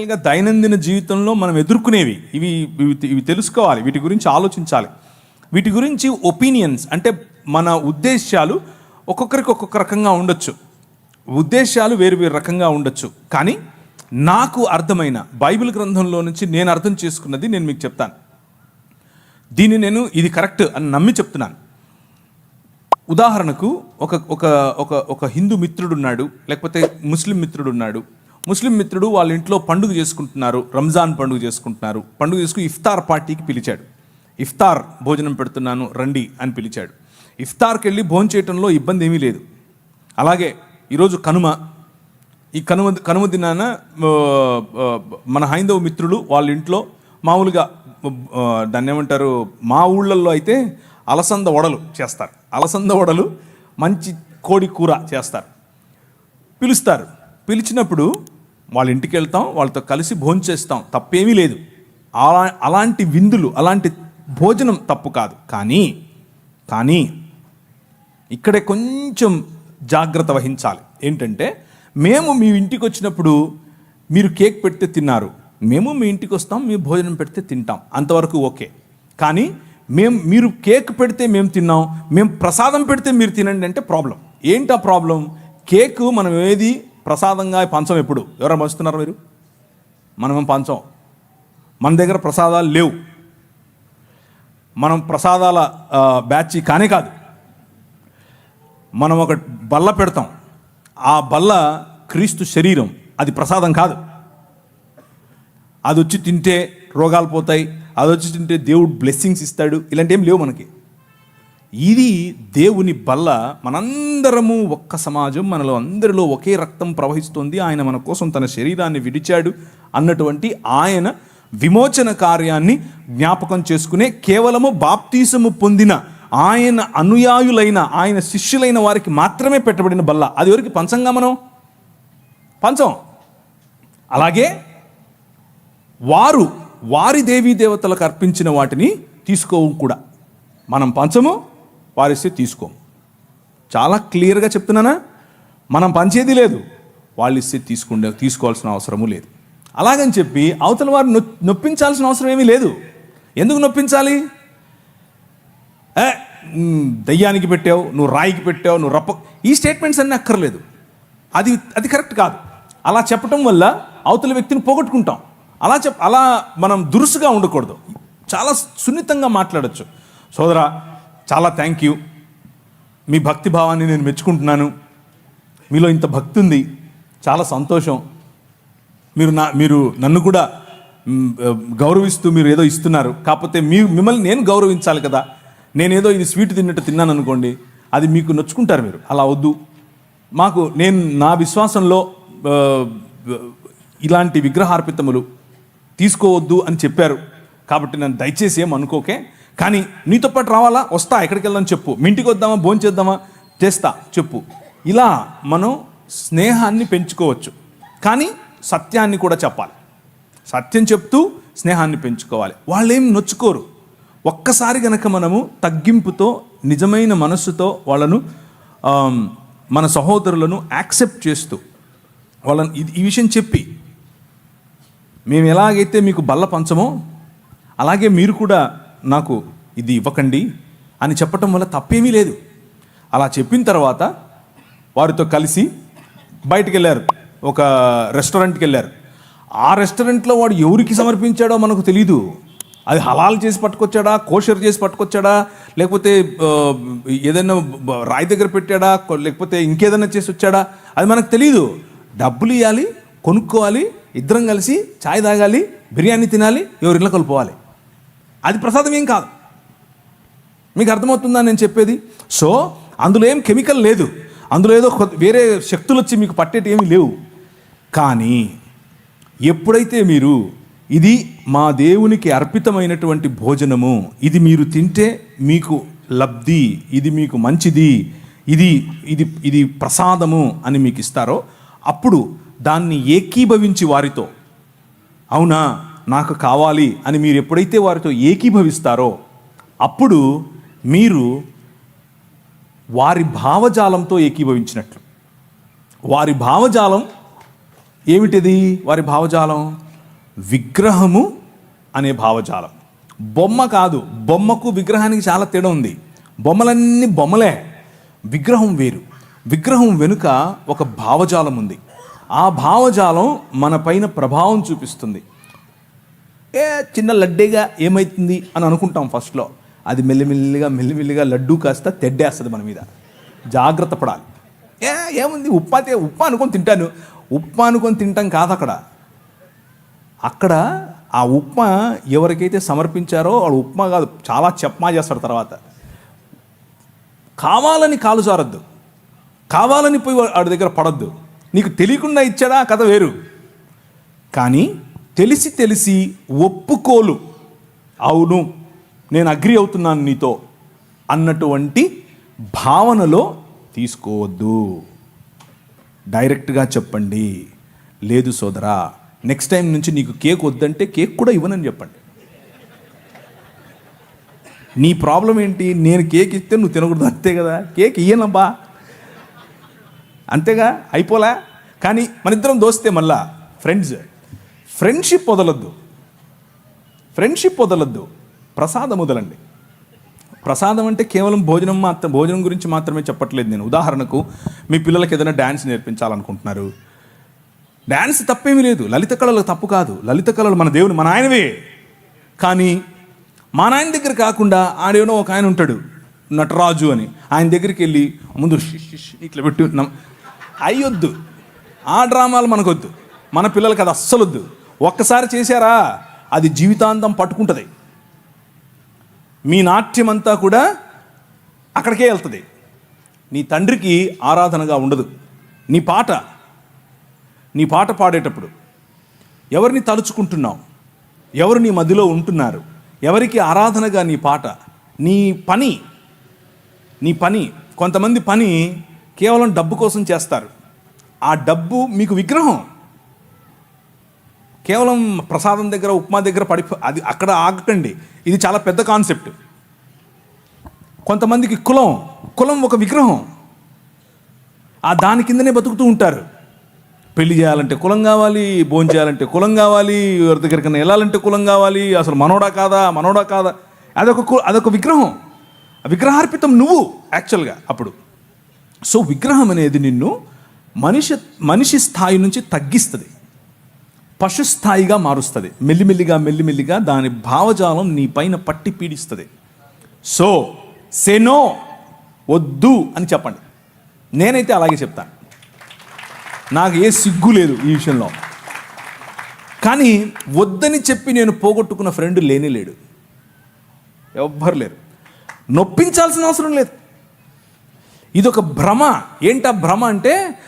గా దైనందిన జీవితంలో మనం ఎదుర్కొనేవి ఇవి ఇవి ఇవి తెలుసుకోవాలి వీటి గురించి ఆలోచించాలి. వీటి గురించి ఒపీనియన్స్ అంటే మన ఉద్దేశాలు ఒక్కొక్కరికి ఒక్కొక్క రకంగా ఉండొచ్చు. ఉద్దేశాలు వేరు వేరు రకంగా ఉండొచ్చు. కానీ నాకు అర్థమైన బైబిల్ గ్రంథంలో నుంచి నేను అర్థం చేసుకున్నది నేను మీకు చెప్తాను. దీన్ని నేను ఇది కరెక్ట్ అని నమ్మి చెప్తున్నాను. ఉదాహరణకు ఒక ఒక ఒక ఒక హిందూ మిత్రుడు ఉన్నాడు లేకపోతే ముస్లిం మిత్రుడు ఉన్నాడు ముస్లిం మిత్రుడు వాళ్ళ ఇంట్లో పండుగ చేసుకుంటున్నారు రంజాన్ పండుగ చేసుకుంటున్నారు. పండుగ చేసుకుని ఇఫ్తార్ పార్టీకి పిలిచాడు. ఇఫ్తార్ భోజనం పెడుతున్నాను రండి అని పిలిచాడు. ఇఫ్తార్కి వెళ్ళి భోజనం చేయటంలో ఇబ్బంది ఏమీ లేదు. అలాగే ఈరోజు కనుమ. ఈ కనుమ కనుమ దినాన మన హైందవ మిత్రులు వాళ్ళ ఇంట్లో మామూలుగా దాన్ని ఏమంటారు మా ఊళ్ళల్లో అయితే అలసంద వడలు చేస్తారు. అలసంద వడలు మంచి కోడి కూర చేస్తారు. పిలుస్తారు. పిలిచినప్పుడు వాళ్ళ ఇంటికి వెళ్తాం వాళ్ళతో కలిసి భోజనం చేస్తాం. తప్పేమీ లేదు. అలా అలాంటి విందులు అలాంటి భోజనం తప్పు కాదు. కానీ కానీ ఇక్కడే కొంచెం జాగ్రత్త వహించాలి. ఏంటంటే మేము మీ ఇంటికి వచ్చినప్పుడు మీరు కేక్ పెడితే తిన్నారు. మేము మీ ఇంటికి వస్తాం మీ భోజనం పెడితే తింటాం. అంతవరకు ఓకే. కానీ మేము మీరు కేక్ పెడితే మేము తిన్నాం మేము ప్రసాదం పెడితే మీరు తినండి అంటే ప్రాబ్లం. ఏంటి ఆ ప్రాబ్లం? కేక్ మనం ఏది ప్రసాదంగా పంచం ఎప్పుడు? ఎవరైనా పంచుతున్నారు మీరు? మనమేం పంచం. మన దగ్గర ప్రసాదాలు లేవు. మనం ప్రసాదాల బ్యాచ్ కానే కాదు. మనం ఒక బల్ల పెడతాం. ఆ బల్ల క్రీస్తు శరీరం. అది ప్రసాదం కాదు. అది వచ్చి తింటే రోగాలు పోతాయి. అది వచ్చి తింటే దేవుడు బ్లెస్సింగ్స్ ఇస్తాడు. ఇలాంటి ఏం లేవు మనకి. ఇది దేవుని బల్ల మనందరము ఒక్క సమాజం మనలో అందరిలో ఒకే రక్తం ప్రవహిస్తుంది. ఆయన మన కోసం తన శరీరాన్ని విడిచాడు అన్నటువంటి ఆయన విమోచన కార్యాన్ని జ్ఞాపకం చేసుకునే కేవలము బాప్తీసము పొందిన ఆయన అనుయాయులైన ఆయన శిష్యులైన వారికి మాత్రమే పెట్టబడిన బల్ల. అది వరకు పంచంగా మనం? పంచం. అలాగే వారు వారి దేవీ దేవతలకు అర్పించిన వాటిని తీసుకోవు కూడా. మనం పంచము వారిస్తే తీసుకోము చాలా క్లియర్గా చెప్తున్నానా? మనం పంచేది లేదు. వాళ్ళు ఇస్తే తీసుకుండే తీసుకోవాల్సిన అవసరము లేదు. అలాగని చెప్పి అవతల వారు నొ నొప్పించాల్సిన అవసరం ఏమీ లేదు. ఎందుకు నొప్పించాలి? ఏ దయ్యానికి పెట్టావు నువ్వు రాయికి పెట్టావు నువ్వు రప్ప ఈ స్టేట్మెంట్స్ అన్నీ అక్కర్లేదు. అది అది కరెక్ట్ కాదు. అలా చెప్పటం వల్ల అవతల వ్యక్తిని పోగొట్టుకుంటాం. అలా చెప్ అలా మనం దురుసుగా ఉండకూడదు. చాలా సున్నితంగా మాట్లాడచ్చు. సోదరా చాలా థ్యాంక్ యూ మీ భక్తి భావాన్ని నేను మెచ్చుకుంటున్నాను. మీలో ఇంత భక్తి ఉంది. చాలా సంతోషం. మీరు నా మీరు నన్ను కూడా గౌరవిస్తూ మీరు ఏదో ఇస్తున్నారు. కాకపోతే మీ మిమ్మల్ని నేను గౌరవించాలి కదా. నేనేదో ఇది స్వీట్ తిన్నట్టు తిన్నాను అనుకోండి అది మీకు నొచ్చుకుంటారు మీరు. అలా వద్దు. మాకు నేను నా విశ్వాసంలో ఇలాంటి విగ్రహార్పితములు తీసుకోవద్దు అని చెప్పారు. కాబట్టి నన్ను దయచేసి ఏం అనుకోకే. కానీ నీతో పాటు రావాలా? వస్తా ఎక్కడికి వెళ్దాం చెప్పు. మీ ఇంటికి వద్దామా? భోజనం చేద్దామా? చేస్తా చెప్పు. ఇలా మనం స్నేహాన్ని పెంచుకోవచ్చు. కానీ సత్యాన్ని కూడా చెప్పాలి. సత్యం చెప్తూ స్నేహాన్ని పెంచుకోవాలి. వాళ్ళేం నొచ్చుకోరు. ఒక్కసారి గనక మనము తగ్గింపుతో నిజమైన మనస్సుతో వాళ్ళను మన సహోదరులను యాక్సెప్ట్ చేస్తూ వాళ్ళని ఇది- ఈ విషయం చెప్పి మేము ఎలాగైతే మీకు బల్ల పంచమో అలాగే మీరు కూడా నాకు ఇది ఇవ్వకండి అని చెప్పటం వల్ల తప్పేమీ లేదు. అలా చెప్పిన తర్వాత వారితో కలిసి బయటకు వెళ్ళారు ఒక రెస్టారెంట్కి వెళ్ళారు ఆ రెస్టారెంట్లో వాడు ఎవరికి సమర్పించాడో మనకు తెలియదు అది హలాల్ చేసి పట్టుకొచ్చాడా? కోషర్ చేసి పట్టుకొచ్చాడా? లేకపోతే ఏదైనా రాయి దగ్గర పెట్టాడా? లేకపోతే ఇంకేదైనా చేసి వచ్చాడా? అది మనకు తెలియదు డబ్బులు ఇవ్వాలి కొనుక్కోవాలి ఇద్దరం కలిసి చాయ్ తాగాలి బిర్యానీ తినాలి ఎవరిలో కలుపుకోవాలి. అది ప్రసాదం ఏం కాదు. మీకు అర్థమవుతుందా నేను చెప్పేది? సో అందులో ఏం కెమికల్ లేదు. అందులో ఏదో వేరే శక్తులు వచ్చి మీకు పట్టేటి ఏమీ లేవు. కానీ ఎప్పుడైతే మీరు ఇది మా దేవునికి అర్పితమైనటువంటి భోజనము ఇది మీరు తింటే మీకు లబ్ధి ఇది మీకు మంచిది ఇది ఇది ఇది ప్రసాదము అని మీకు ఇస్తారో అప్పుడు దాన్ని ఏకీభవించి వారితో. అవునా? నాకు కావాలి అని మీరు ఎప్పుడైతే వారితో ఏకీభవిస్తారో అప్పుడు మీరు వారి భావజాలంతో ఏకీభవించినట్లు. వారి భావజాలం ఏమిటిది? వారి భావజాలం విగ్రహము అనే భావజాలం. బొమ్మ కాదు బొమ్మకు విగ్రహానికి చాలా తేడా ఉంది. బొమ్మలన్నీ బొమ్మలే విగ్రహం వేరు. విగ్రహం వెనుక ఒక భావజాలం ఉంది. ఆ భావజాలం మన పైన ప్రభావం చూపిస్తుంది. ఏ చిన్న లడ్డేగా ఏమవుతుంది అని అనుకుంటాం ఫస్ట్లో అది మెల్లిమెల్లిగా మెల్లిమెల్లిగా లడ్డు కాస్త తెడ్డేస్తుంది మన మీద. జాగ్రత్త పడాలి. ఏ ఏముంది? ఉప్మా ఉప్మా అనుకొని తింటాను. ఉప్మా అనుకొని తింటాం కాదు అక్కడ. అక్కడ ఆ ఉప్మా ఎవరికైతే సమర్పించారో వాడు ఉప్మా కాదు చాలా చెప్మా చేస్తాడు తర్వాత. కావాలని కాలు జారద్దు. కావాలని పోయి వాడి దగ్గర పడద్దు. నీకు తెలియకుండా ఇచ్చాడా కథ వేరు. కానీ తెలిసి తెలిసి ఒప్పుకోలు. అవును నేను అగ్రి అవుతున్నాను నీతో అన్నటువంటి భావనలో తీసుకోవద్దు. డైరెక్ట్గా చెప్పండి. లేదు సోదరా నెక్స్ట్ టైం నుంచి నీకు కేక్ వద్దంటే కేక్ కూడా ఇవ్వనని చెప్పండి. నీ ప్రాబ్లం ఏంటి? నేను కేక్ ఇస్తే నువ్వు తినకూడదు అంతే కదా? కేక్ ఇయ్యనబ్బా. అంతేగా? అయిపోలా? కానీ మన ఇద్దరం దోస్తే మళ్ళా ఫ్రెండ్స్. ఫ్రెండ్షిప్ వదలొద్దు. ఫ్రెండ్షిప్ వదలొద్దు. ప్రసాదం వదలండి. ప్రసాదం అంటే కేవలం భోజనం మాత్రం భోజనం గురించి మాత్రమే చెప్పట్లేదు నేను. ఉదాహరణకు మీ పిల్లలకి ఏదైనా డ్యాన్స్ నేర్పించాలనుకుంటున్నారు. డ్యాన్స్ తప్పేమీ లేదు. లలిత కళలు తప్పు కాదు. లలిత కళలు మన దేవుని మన ఆయనవే. కానీ మా నాయన దగ్గర కాకుండా ఆడేనో ఒక ఆయన ఉంటాడు నటరాజు అని. ఆయన దగ్గరికి వెళ్ళి ముందు ఇట్లా పెట్టి నమ్- అయ్యొద్దు. ఆ డ్రామాలు మనకొద్దు. మన పిల్లలకి అది అస్సలు వద్దు ఒక్కసారి చేశారా? అది జీవితాంతం పట్టుకుంటుంది. మీ నాట్యం అంతా కూడా అక్కడికే వెళ్తుంది. నీ తండ్రికి ఆరాధనగా ఉండదు. నీ పాట నీ పాట పాడేటప్పుడు ఎవరిని తలుచుకుంటున్నావు? ఎవరు నీ మధ్యలో ఉంటున్నారు? ఎవరికి ఆరాధనగా నీ పాట? నీ పని నీ పని కొంతమంది పని కేవలం డబ్బు కోసం చేస్తారు. ఆ డబ్బు మీకు విగ్రహం. కేవలం ప్రసాదం దగ్గర ఉప్మా దగ్గర పడి అది అక్కడ ఆగకండి. ఇది చాలా పెద్ద కాన్సెప్ట్. కొంతమందికి కులం కులం ఒక విగ్రహం. ఆ దాని కిందనే బతుకుతూ ఉంటారు. పెళ్ళి చేయాలంటే కులం కావాలి భోజనం చేయాలంటే కులం కావాలి ఎవరి దగ్గరికైనా వెళ్ళాలంటే కులం కావాలి అసలు మనోడా కాదా మనోడా కాదా? అదొక కు- అదొక విగ్రహం. విగ్రహార్పితం నువ్వు యాక్చువల్గా అప్పుడు. సో విగ్రహం అనేది నిన్ను మనిషి మనిషి స్థాయి నుంచి తగ్గిస్తుంది. పశు స్థాయిగా మారుస్తుంది. మెల్లిమెల్లిగా మెల్లిమెల్లిగా దాని భావజాలం నీ పైన పట్టి పీడిస్తుంది. సో సెనో వద్దు అని చెప్పండి. నేనైతే అలాగే చెప్తాను నాకు ఏ సిగ్గు లేదు ఈ విషయంలో. కానీ వద్దని చెప్పి నేను పోగొట్టుకున్న ఫ్రెండ్ లేనే లేడు. ఎవ్వరు లేరు. నొప్పించాల్సిన అవసరం లేదు. ఇది ఒక భ్రమ. ఏంటా భ్రమ అంటే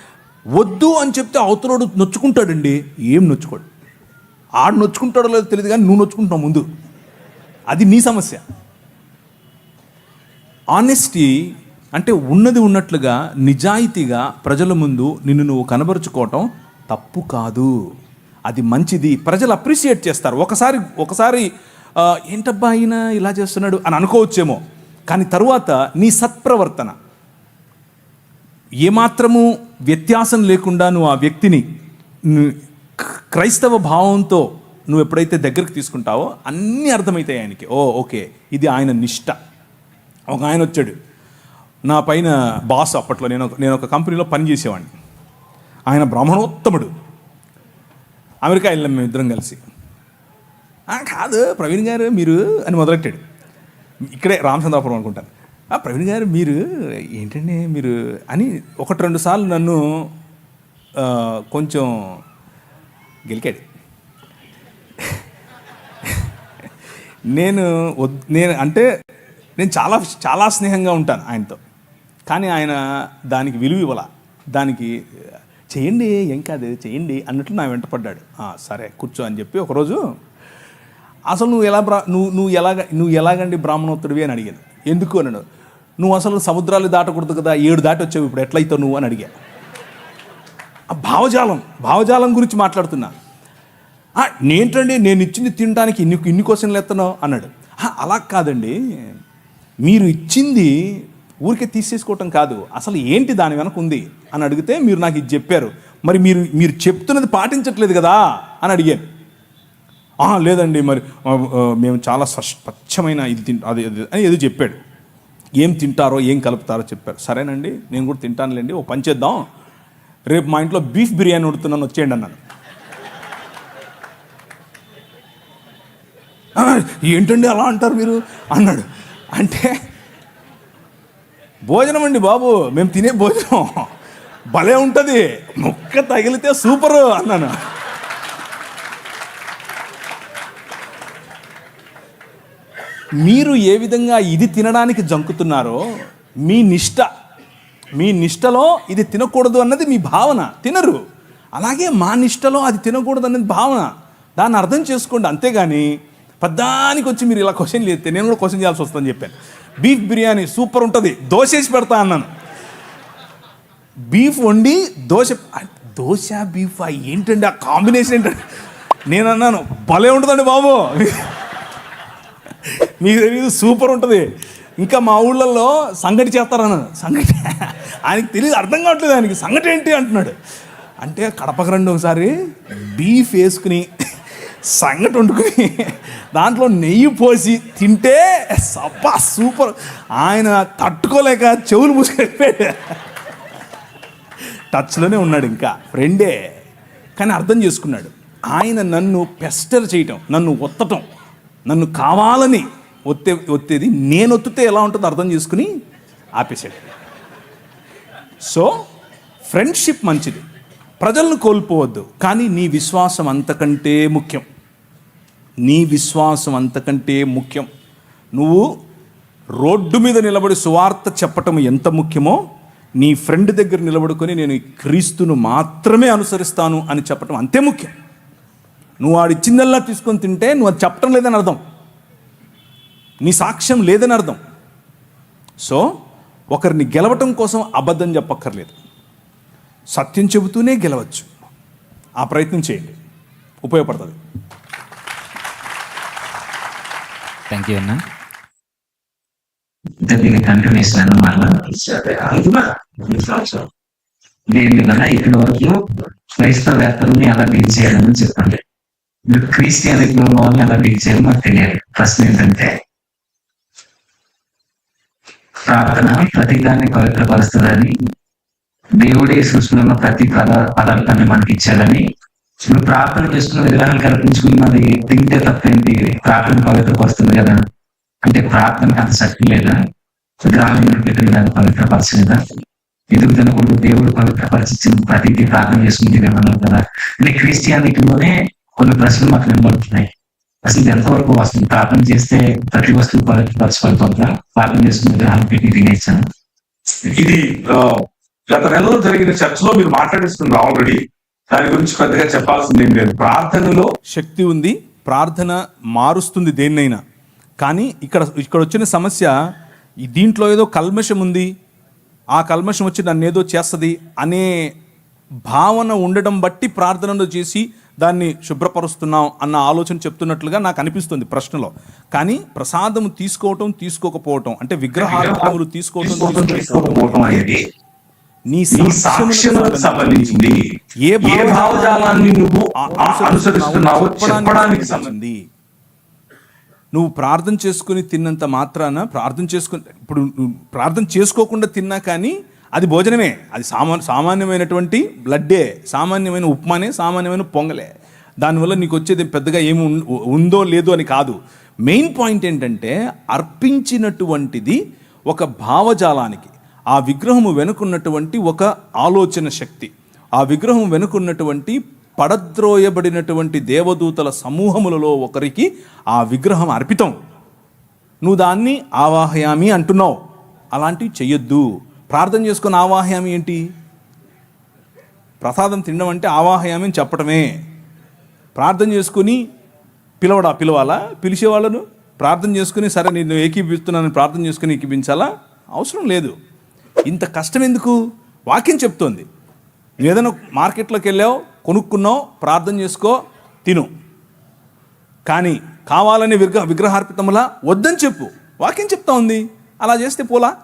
వద్దు అని చెప్తే అవతలోడు నొచ్చుకుంటాడండి. ఏం నొచ్చుకోడు. ఆడు నొచ్చుకుంటాడో లేదో తెలియదు కానీ నువ్వు నొచ్చుకుంటున్నావు ముందు. అది నీ సమస్య. ఆనెస్టీ అంటే ఉన్నది ఉన్నట్లుగా నిజాయితీగా ప్రజల ముందు నిన్ను నువ్వు కనబరుచుకోవటం తప్పు కాదు. అది మంచిది. ప్రజలు అప్రిషియేట్ చేస్తారు. ఒకసారి ఒకసారి ఏంటబ్బా ఆయన ఇలా చేస్తున్నాడు? అని అనుకోవచ్చేమో. కానీ తరువాత నీ సత్ప్రవర్తన. ఏమాత్రము వ్యత్యాసం లేకుండా నువ్వు ఆ వ్యక్తిని క్రైస్తవ భావంతో నువ్వు ఎప్పుడైతే దగ్గరికి తీసుకుంటావో అన్నీ అర్థమవుతాయి ఆయనకి. ఓ ఓకే ఇది ఆయన నిష్ట. ఒక ఆయన వచ్చాడు. నా పైన బాస్ అప్పట్లో నేను నేను ఒక కంపెనీలో పనిచేసేవాడిని ఆయన బ్రాహ్మణోత్తముడు. అమెరికా వెళ్ళాం మేము ఇద్దరం కలిసి. కాదు ప్రవీణ్ గారు మీరు అని మొదలెట్టాడు. ఇక్కడే రామచంద్రాపురం అనుకుంటాను ప్రవీణ్ గారు మీరు ఏంటండి మీరు అని ఒకటి రెండు సార్లు నన్ను కొంచెం గెలికాడు. నేను వద్- నేను అంటే నేను చాలా చాలా స్నేహంగా ఉంటాను ఆయనతో. కానీ ఆయన దానికి విలువ ఇవ్వాల. దానికి చేయండి ఏం కాదు చేయండి అన్నట్లు నా వెంట పడ్డాడు. సరే కూర్చో అని చెప్పి ఒకరోజు అసలు నువ్వు ఎలా బ్రా నువ్వు నువ్వు ఎలాగ నువ్వు ఎలాగండి బ్రాహ్మణోత్తడివి అని అడిగాను. ఎందుకు అన్నాడు? నువ్వు అసలు సముద్రాలు దాటకూడదు కదా ఏడు దాటి వచ్చావు ఇప్పుడు ఎట్లయితావు నువ్వు అని అడిగా. ఆ భావజాలం భావజాలం గురించి మాట్లాడుతున్నా. నేంటండి నేను ఇచ్చింది తినడానికి ఇన్ని ఇన్ని క్వశ్చన్లు ఎత్తనావు అన్నాడు. అలా కాదండి. మీరు ఇచ్చింది ఊరికే తీసేసుకోవటం కాదు. అసలు ఏంటి దాని వెనక ఉంది అని అడిగితే మీరు నాకు ఇది చెప్పారు. మరి మీరు మీరు చెప్తున్నది పాటించట్లేదు కదా అని అడిగాను. లేదండి మరి మేము చాలా స్వచ్ఛమైన ఇది తింటా అది అని ఏదో చెప్పాడు. ఏం తింటారో ఏం కలుపుతారో చెప్పారు. సరేనండి నేను కూడా తింటానులేండి ఓ పని చేద్దాం. రేపు మా ఇంట్లో బీఫ్ బిర్యానీ ఉడుతున్నాను వచ్చేయండి అన్నాను. ఏంటండి అలా అంటారు మీరు? అన్నాడు. అంటే భోజనం అండి బాబు మేము తినే భోజనం. భలే ఉంటుంది. ముక్క తగిలితే సూపరు అన్నాను. మీరు ఏ విధంగా ఇది తినడానికి జంకుతున్నారో మీ నిష్ట మీ నిష్టలో ఇది తినకూడదు అన్నది మీ భావన. తినరు. అలాగే మా నిష్టలో అది తినకూడదు అన్నది భావన. దాన్ని అర్థం చేసుకోండి. అంతేగాని పద్దానికి వచ్చి మీరు ఇలా క్వశ్చన్ చేస్తే నేను కూడా క్వశ్చన్ చేయాల్సి వస్తుందని చెప్పాను. బీఫ్ బిర్యానీ సూపర్ ఉంటుంది. దోశ వేసి పెడతా అన్నాను. బీఫ్ వండి దోశ దోశ బీఫ్? ఏంటండి ఆ కాంబినేషన్ ఏంటంటే నేను అన్నాను భలే ఉంటుందండి బాబు. మీకు తెలియదు సూపర్ ఉంటుంది. ఇంకా మా ఊళ్ళల్లో సంగటి చేస్తారన్న సంగటి ఆయనకి తెలియదు అర్థం కావట్లేదు ఆయనకి. సంగటి ఏంటి అంటున్నాడు. అంటే కడపకు రండి ఒకసారి బీఫ్ వేసుకుని సంగటి వండుకుని దాంట్లో నెయ్యి పోసి తింటే సబ్బా సూపర్. ఆయన తట్టుకోలేక చెవులు మూసుకెళ్ళిపోయాడు. టచ్లోనే ఉన్నాడు ఇంకా ఫ్రెండే. కానీ అర్థం చేసుకున్నాడు. ఆయన నన్ను పెస్టర్ చేయటం నన్ను ఒత్తటం. నన్ను కావాలని ఒత్తే ఒత్తేది నేను ఒత్తితే ఎలా ఉంటుందో అర్థం చేసుకుని ఆపేశాడు. సో ఫ్రెండ్షిప్ మంచిది. ప్రజలను కోల్పోవద్దు కానీ నీ విశ్వాసం అంతకంటే ముఖ్యం. నీ విశ్వాసం అంతకంటే ముఖ్యం. నువ్వు రోడ్డు మీద నిలబడి సువార్త చెప్పటం ఎంత ముఖ్యమో నీ ఫ్రెండ్ దగ్గర నిలబడుకొని నేను క్రీస్తును మాత్రమే అనుసరిస్తాను అని చెప్పటం అంతే ముఖ్యం. నువ్వు ఆడిచ్చిందల్లా తీసుకొని తింటే నువ్వు అది చెప్పటం లేదని అర్థం. నీ సాక్ష్యం లేదని అర్థం. సో ఒకరిని గెలవటం కోసం అబద్ధం చెప్పక్కర్లేదు. సత్యం చెబుతూనే గెలవచ్చు. ఆ ప్రయత్నం చేయండి. ఉపయోగపడుతుంది. థ్యాంక్ యూ అన్న. దీని కంటిన్యూషన్ అన్నమాట దీని కదా ఇప్పటి వరకు క్రైస్తవేత్తలని ఎలా డీల్ చేయాలని చెప్పండి. మీరు క్రిస్టియానిటీలో వాళ్ళని ఎలా డీల్ మాకు తెలియాలి. ప్రశ్న ఏంటంటే ప్రార్థన ప్రతి దాన్ని పవిత్రపరుస్తుందని దేవుడే సృష్టిలో ఉన్న ప్రతి పదార్థాన్ని మనకి ఇచ్చాడని ఇప్పుడు ప్రార్థన చేసుకున్న విగ్రహాలు కల్పించుకున్నది తింటే తప్పేంటి? ప్రార్థన పవిత్రపరుస్తుంది కదా. అంటే ప్రార్థనకి అంత శక్తి లేదా? గ్రామీణ పెట్టిన దాన్ని పవిత్రపరచలేదా? ఎందుకు తినకూడదు? దేవుడు పవిత్రపరిచిన ప్రతిదీ ప్రార్థన చేసుకుంటే కదా. అంటే క్రిస్టియానిటీలోనే కొన్ని ప్రశ్నలు మాకు వినబడుతున్నాయి. అసలు ఇది ఎంతవరకు వస్తుంది ప్రార్థన చేస్తే ప్రతి వస్తువు పవిత్రపరచబడుతుందా ప్రార్థన చేసుకున్న విగ్రహాలు పెట్టి తినేసాను ఇది గత నెలలో జరిగిన చర్చలో మీరు మాట్లాడిస్తున్నారు ఆల్రెడీ దాని గురించి పెద్దగా చెప్పాల్సింది ఏం లేదు. ప్రార్థనలో శక్తి ఉంది ప్రార్థన మారుస్తుంది దేన్నైనా. కానీ ఇక్కడ ఇక్కడ వచ్చిన సమస్య ఈ దీంట్లో ఏదో కల్మషం ఉంది ఆ కల్మషం వచ్చి నన్ను ఏదో చేస్తుంది అనే భావన ఉండడం బట్టి ప్రార్థనలో చేసి దాన్ని శుభ్రపరుస్తున్నాం అన్న ఆలోచన చెప్తున్నట్లుగా నాకు అనిపిస్తుంది ప్రశ్నలో. కానీ ప్రసాదం తీసుకోవటం తీసుకోకపోవటం అంటే విగ్రహాలు తీసుకోవటం తీసుకోకపోవటం అనేది నీ సాక్ష్యములకు సంబంధించింది. ఏ భావజాలాన్ని నువ్వు అనుసరిస్తున్నావో చెప్పడానికి సంబంధించింది. నువ్వు ప్రార్థన చేసుకుని తిన్నంత మాత్రాన ప్రార్థన చేసుకుని ఇప్పుడు ప్రార్థన చేసుకోకుండా తిన్నా కానీ అది భోజనమే. అది సామా సామాన్యమైనటువంటి బ్లడ్డే. సామాన్యమైన ఉప్మానే సామాన్యమైన పొంగలే. దానివల్ల నీకు వచ్చేది పెద్దగా ఏమి ఉందో లేదో అని కాదు. మెయిన్ పాయింట్ ఏంటంటే అర్పించినటువంటిది ఒక భావజాలానికి ఆ విగ్రహము వెనుకున్నటువంటి ఒక ఆలోచన శక్తి. ఆ విగ్రహం వెనుకున్నటువంటి పడద్రోయబడినటువంటి దేవదూతల సమూహములలో ఒకరికి ఆ విగ్రహం అర్పితం. నువ్వు దాన్ని ఆవాహయామి అంటున్నావు. అలాంటివి చెయ్యొద్దు. ప్రార్థన చేసుకున్న ఆవాహయామి ఏంటి? ప్రసాదం తినడం అంటే ఆవాహయామి అని చెప్పటమే. ప్రార్థన చేసుకుని పిలవడా? పిలవాలా? పిలిచే వాళ్ళను? ప్రార్థన చేసుకుని సరే నేను ఏకీపిస్తున్నాను ప్రార్థన చేసుకుని ఏకీపించాలా అవసరం లేదు. ఇంత కష్టం ఎందుకు? వాక్యం చెప్తోంది. ఏదైనా మార్కెట్లోకి వెళ్ళావు కొనుక్కున్నావు ప్రార్థన చేసుకో తిను. కానీ కావాలని విగ్రహ విగ్రహార్పితములా వద్దని చెప్పు. వాక్యం చెప్తా ఉంది. అలా చేస్తే పోలా?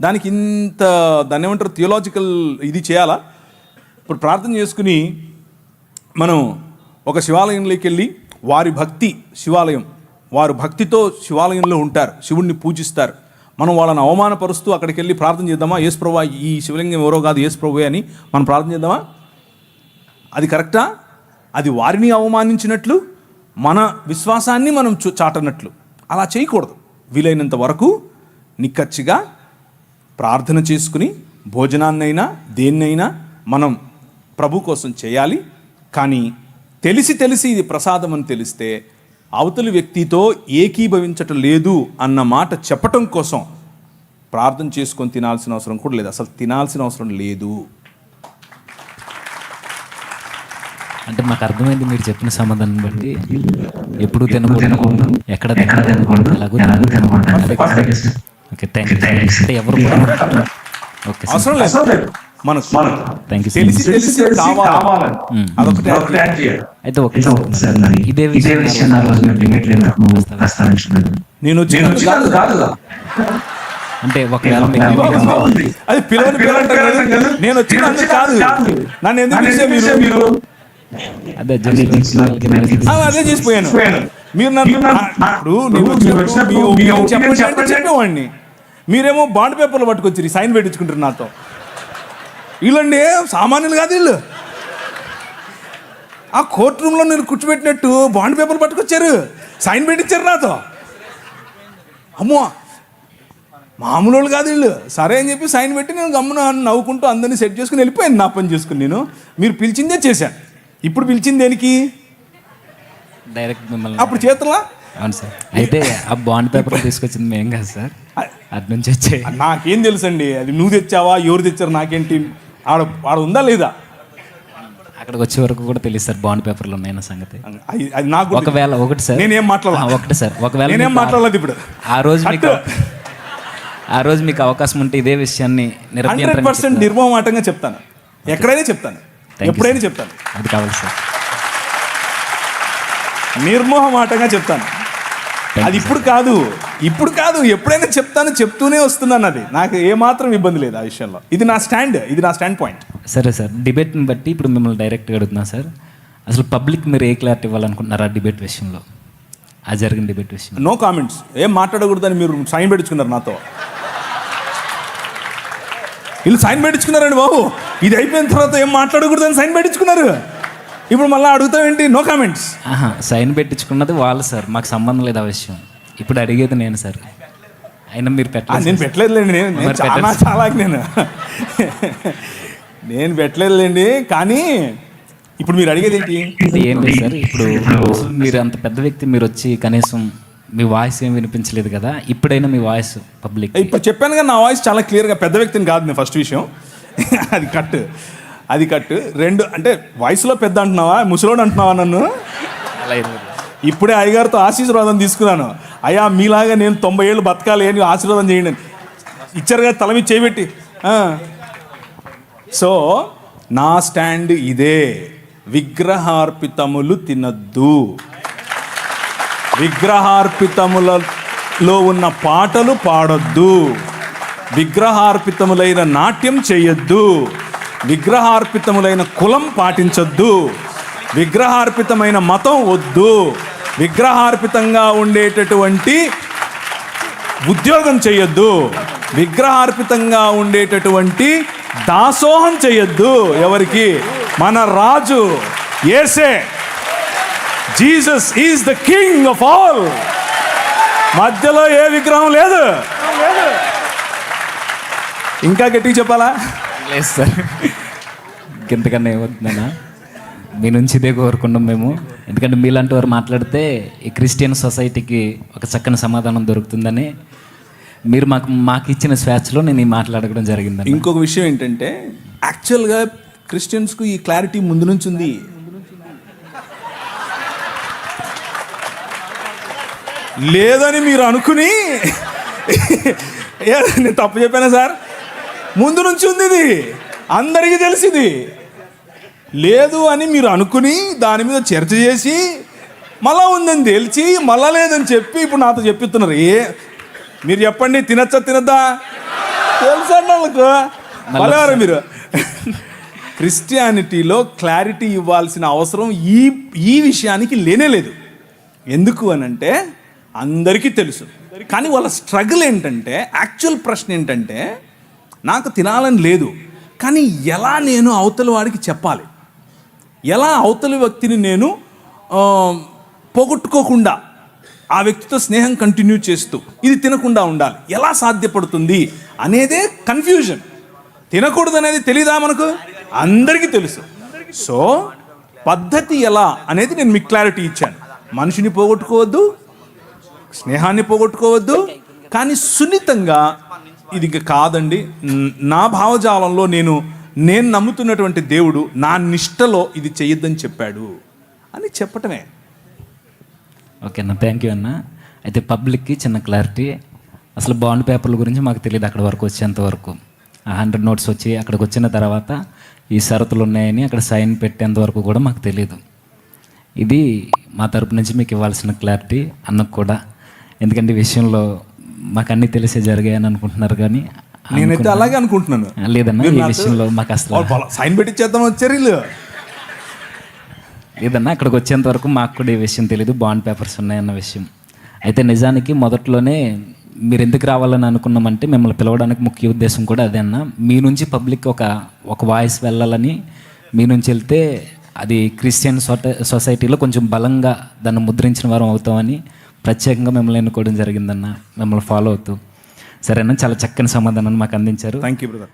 దానికి ఇంత దాన్ని ఏమంటారు థియోలాజికల్ ఇది చేయాలా? ఇప్పుడు ప్రార్థన చేసుకుని మనం ఒక శివాలయంలోకి వెళ్ళి వారి భక్తి శివాలయం వారు భక్తితో శివాలయంలో ఉంటారు శివుణ్ణి పూజిస్తారు. మనం వాళ్ళని అవమానపరుస్తూ అక్కడికి వెళ్ళి ప్రార్థన చేద్దామా? ఏసుప్రభా ఈ శివలింగం ఎవరో కాదు యేసు అని మనం ప్రార్థన చేద్దామా? అది కరెక్టా? అది వారిని అవమానించినట్లు మన విశ్వాసాన్ని మనం చాటనట్లు. అలా చేయకూడదు. వీలైనంత వరకు నిక్కచ్చిగా ప్రార్థన చేసుకుని భోజనాన్నైనా దేన్నైనా మనం ప్రభు కోసం చేయాలి. కానీ తెలిసి తెలిసి ఇది ప్రసాదం అని తెలిస్తే అవతలి వ్యక్తితో ఏకీభవించటం లేదు అన్న మాట చెప్పటం కోసం ప్రార్థన చేసుకొని తినాల్సిన అవసరం కూడా లేదు. అసలు తినాల్సిన అవసరం లేదు. అంటే మాకు అర్థమైంది మీరు చెప్పిన సమాధానం బట్టి. ఎప్పుడు తినకూడదు ఎక్కడ తినకూడదు తినకూడదు. ఓకే థ్యాంక్ యూ అంటే ఎవరు కూడా- ఓకే సార్ అవసరం లేదు. మనకు మనకు. థ్యాంక్ యూ తెలిసి తెలిసి కావాలి. కావాలని అదొకటి అయితే ఓకే ఇదే ఇదే విషయం నేను వచ్చినందుకు అంటే ఒకవేళ. అది కాదు. కాదు. నేను వచ్చిన నేను అందుకు కాదు. నన్ను ఎందుకు మీరు అదే అదే చేసిపోయాను పోయాను. మీరు నన్ను ఇప్పుడు opinion చెప్పండి. చెప్పేవాడిని. మీరేమో బాండ్ పేపర్లు పట్టుకొచ్చి సైన్ పెట్టించుకుంటారు నాతో. వీళ్ళండి సామాన్యులు కాదు వీళ్ళు. ఆ కోర్ట్ రూమ్లో నేను కూర్చోబెట్టినట్టు బాండ్ పేపర్లు పట్టుకొచ్చారు. సైన్ పెట్టించారు నాతో. అమ్మో మామూలు వాళ్ళు కాదు వీళ్ళు. సరే అని చెప్పి సైన్ పెట్టి నేను గమ్మున నవ్వుకుంటూ అందరినీ సెట్ చేసుకుని వెళ్ళిపోయాను నా పని చేసుకుని నేను. మీరు పిలిచిందే చేశాను. ఇప్పుడు పిలిచింది దేనికి? డైరెక్ట్ మిమ్మల్ని అప్పుడు చేతులా అవును సార్. అయితే ఆ బాండ్ పేపర్ తీసుకొచ్చింది మేం కాదు సార్. అటు నుంచి వచ్చే నాకేం తెలుసండి అది నువ్వు తెచ్చావా ఎవరు తెచ్చారు నాకేంటి ఆడ ఆడ ఉందా లేదా? అక్కడికి వచ్చే వరకు కూడా తెలియదు సార్ బాండ్ పేపర్లు ఉన్నాయన్న సంగతి. అది అది నాకు కూడా ఒకవేళ ఒకటి సార్. నేనేం మాట్లాడలా. ఆ, ఒకటి సార్. ఒకవేళ నేనేం మీకు ఆ- మాట్లాడలేదు ఇప్పుడు. ఆ రోజు మీకు. ఆ రోజు మీకు అవకాశం ఉంటే ఇదే విషయాన్ని హండ్రెడ్ నిరభ్యంతరంగా పర్సెంట్ చెప్తారా? నిర్మమాటంగా చెప్తాను. ఎక్కడైనా చెప్తాను. Thank you, ఎప్పుడైనా sir. చెప్తాను. అది కావాలి సార్ నిర్మోహమాటంగా చెప్తాను. అది ఇప్పుడు కాదు. ఇప్పుడు కాదు. ఎప్పుడైనా చెప్తాను చెప్తూనే వస్తున్నాను అది. నాకు ఏమాత్రం ఇబ్బంది లేదు ఆ విషయంలో. ఇది నా స్టాండ్. ఇది నా స్టాండ్ పాయింట్. సరే సార్. డిబేట్ని బట్టి ఇప్పుడు మిమ్మల్ని డైరెక్ట్గా అడుగుతున్నా సార్. అసలు పబ్లిక్ మీరు ఏ క్లారిటీ ఇవ్వాలనుకుంటున్నారు ఆ డిబేట్ విషయంలో? ఆ జరిగిన డిబేట్ విషయం నో కామెంట్స్. ఏం మాట్లాడకూడదని మీరు సైన్ పెట్టించుకున్నారు నాతో. వీళ్ళు సైన్ పెట్టించుకున్నారండి బాబు. ఇది అయిపోయిన తర్వాత ఏం మాట్లాడకూడదని సైన్ పెట్టించుకున్నారు ఇప్పుడు మళ్ళీ అడుగుతావేంటి నో కామెంట్స్ సైన్ పెట్టించుకున్నది వాళ్ళు సార్. మాకు సంబంధం లేదు ఆ విషయం. ఇప్పుడు అడిగేది నేను సార్. అయినా మీరు పెట్టలేదు నేను పెట్టలేదులేండి. నేను చాలా. చాలా నేను. నేను పెట్టలేదులేండి. కానీ ఇప్పుడు మీరు అడిగేది ఏంటి? ఏం లేదు సార్. ఇప్పుడు మీరు అంత పెద్ద వ్యక్తి మీరు వచ్చి కనీసం మీ వాయిస్ ఏం వినిపించలేదు కదా. ఇప్పుడైనా మీ వాయిస్ పబ్లిక్ ఇప్పుడు చెప్పాను కదా నా వాయిస్ చాలా క్లియర్గా పెద్ద వ్యక్తిని కాదు నేను ఫస్ట్ విషయం. అది కట్ అది కట్ రెండు అంటే వయసులో పెద్ద అంటున్నావా? ముసలోడు అంటున్నావా నన్ను. ఇప్పుడే అయ్యగారితో ఆశీర్వాదం తీసుకున్నాను. అయ్యా మీలాగా నేను తొంభై ఏళ్ళు బతకాలి అని ఆశీర్వాదం చేయండి. ఇచ్చారు కదా తల మీద చేయబెట్టి. సో నా స్టాండ్ ఇదే. విగ్రహార్పితములు తినద్దు. విగ్రహార్పితములలో ఉన్న పాటలు పాడొద్దు. విగ్రహార్పితములైన నాట్యం చేయొద్దు విగ్రహార్పితములైన కులం పాటించొద్దు. విగ్రహార్పితమైన మతం వద్దు. విగ్రహార్పితంగా ఉండేటటువంటి ఉద్యోగం చేయొద్దు విగ్రహార్పితంగా ఉండేటటువంటి దాసోహం చేయొద్దు ఎవరికి? మన రాజు ఏసే Jesus is the king of all. మధ్యలో ఏ విగ్రహం లేదు. ఇంకా గట్టిగా చెప్పాలా? లేదు సార్. ఇంతకన్నా ఏమవుతుందన్నా? మీ నుంచి ఇదే కోరుకున్నాం మేము. ఎందుకంటే మీలాంటి వారు మాట్లాడితే ఈ క్రిస్టియన్ సొసైటీకి ఒక చక్కని సమాధానం దొరుకుతుందని మీరు మాకు మాకు ఇచ్చిన స్వేచ్ఛలో నేను ఈ మాట్లాడడం జరిగింది ఇంకొక విషయం ఏంటంటే యాక్చువల్గా క్రిస్టియన్స్కు ఈ క్లారిటీ ముందు నుంచి ఉంది. లేదని మీరు అనుకుని నేను తప్పు చెప్పానా సార్? ముందు నుంచి ఉంది ఇది. అందరికీ తెలిసింది. లేదు అని మీరు అనుకుని దాని మీద చర్చ చేసి మళ్ళా ఉందని తెలిసి మళ్ళా లేదని చెప్పి ఇప్పుడు నాతో చెప్పిస్తున్నారు ఏ మీరు చెప్పండి తినచ్చా తినద్దా? తెలుసండి వాళ్ళకు భలేవారు మీరు. క్రిస్టియానిటీలో క్లారిటీ ఇవ్వాల్సిన అవసరం ఈ ఈ విషయానికి లేనే లేదు. ఎందుకు అని అంటే అందరికీ తెలుసు. కానీ వాళ్ళ స్ట్రగుల్ ఏంటంటే యాక్చువల్ ప్రశ్న ఏంటంటే నాకు తినాలని లేదు. కానీ ఎలా నేను అవతలి వాడికి చెప్పాలి? ఎలా అవతలి వ్యక్తిని నేను పోగొట్టుకోకుండా ఆ వ్యక్తితో స్నేహం కంటిన్యూ చేస్తూ ఇది తినకుండా ఉండాలి? ఎలా సాధ్యపడుతుంది అనేదే కన్ఫ్యూజన్ తినకూడదు అనేది తెలీదా మనకు? అందరికీ తెలుసు. సో పద్ధతి ఎలా అనేది నేను మీకు క్లారిటీ ఇచ్చాను. మనిషిని పోగొట్టుకోవద్దు స్నేహాన్ని పోగొట్టుకోవద్దు కానీ సున్నితంగా ఇది ఇంకా కాదండి. నా భావజాలంలో నేను నేను నమ్ముతున్నటువంటి దేవుడు నా నిష్టలో ఇది చేయొద్దని చెప్పాడు అని చెప్పటమే. ఓకే అన్న థ్యాంక్ యూ అన్న. అయితే పబ్లిక్కి చిన్న క్లారిటీ అసలు బాండ్ పేపర్ల గురించి మాకు తెలియదు అక్కడ వరకు వచ్చేంత వరకు. ఆ హండ్రెడ్ నోట్స్ వచ్చి అక్కడికి వచ్చిన తర్వాత ఈ షరతులు ఉన్నాయని అక్కడ సైన్ పెట్టేంత వరకు కూడా మాకు తెలియదు ఇది మా తరపు నుంచి మీకు ఇవ్వాల్సిన క్లారిటీ అన్నకు కూడా. ఎందుకంటే విషయంలో మాకు అన్నీ తెలిసే జరిగాయని అనుకుంటున్నారు కానీ నేనైతే అలాగే అనుకుంటున్నాను. లేదన్నా ఈ విషయంలో మాకు అసలు సైన్ పెట్టించేద్దాం వచ్చారు వీళ్ళు. లేదన్నా అక్కడికి వచ్చేంత వరకు మాకు కూడా ఈ విషయం తెలియదు బాండ్ పేపర్స్ ఉన్నాయన్న విషయం. అయితే నిజానికి మొదట్లోనే మీరు ఎందుకు రావాలని అనుకున్నామంటే మిమ్మల్ని పిలవడానికి ముఖ్య ఉద్దేశం కూడా అదే అన్న. మీ నుంచి పబ్లిక్ ఒక ఒక వాయిస్ వెళ్ళాలని మీ నుంచి వెళ్తే అది క్రిస్టియన్ సొట- సొసైటీలో కొంచెం బలంగా దాన్ని ముద్రించిన వారం అవుతామని ప్రత్యేకంగా మిమ్మల్ని ఎన్నుకోవడం జరిగిందన్న మిమ్మల్ని ఫాలో అవుతూ. సరేనా? చాలా చక్కని సమాధానాన్ని మాకు అందించారు. Thank you brother